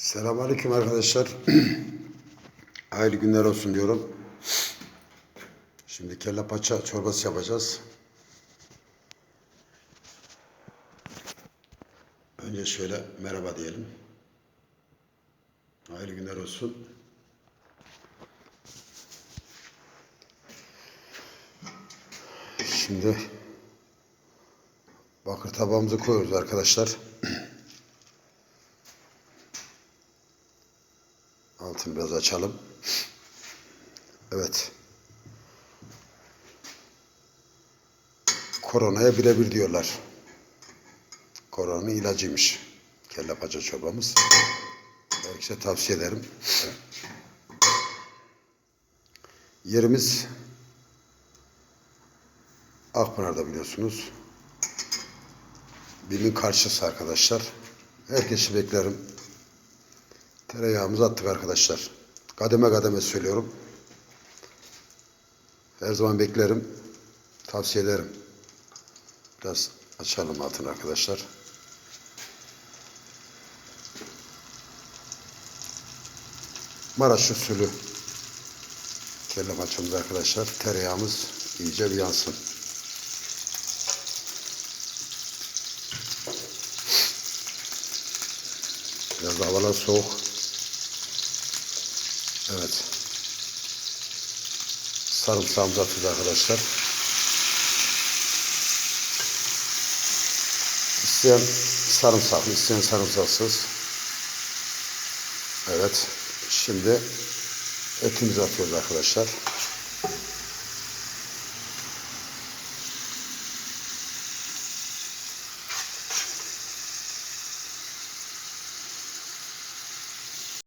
Selamünaleyküm arkadaşlar. Hayırlı günler olsun diyorum. Şimdi kelle paça çorbası yapacağız. Önce şöyle merhaba diyelim. Hayırlı günler olsun. Şimdi bakır tabağımızı koyuyoruz arkadaşlar. Altını biraz açalım. Evet. Koronaya birebir diyorlar. Koronanın ilacıymış. Kelle paça çorbamız. Herkese tavsiye ederim. Yerimiz Akpınar'da biliyorsunuz. Bimin karşısı arkadaşlar. Herkesi beklerim. Tereyağımızı attık arkadaşlar. Kademe kademe söylüyorum. Her zaman beklerim. Tavsiye ederim. Biraz açalım altını arkadaşlar. Maraş usulü kelle paçamız arkadaşlar. Tereyağımız iyice bir yansın. Biraz havalar soğuk. Evet. Sarımsağımızı atıyoruz arkadaşlar. İsteyen sarımsaklı, isteyen sarımsaksız. Evet. Şimdi etimizi atıyoruz arkadaşlar.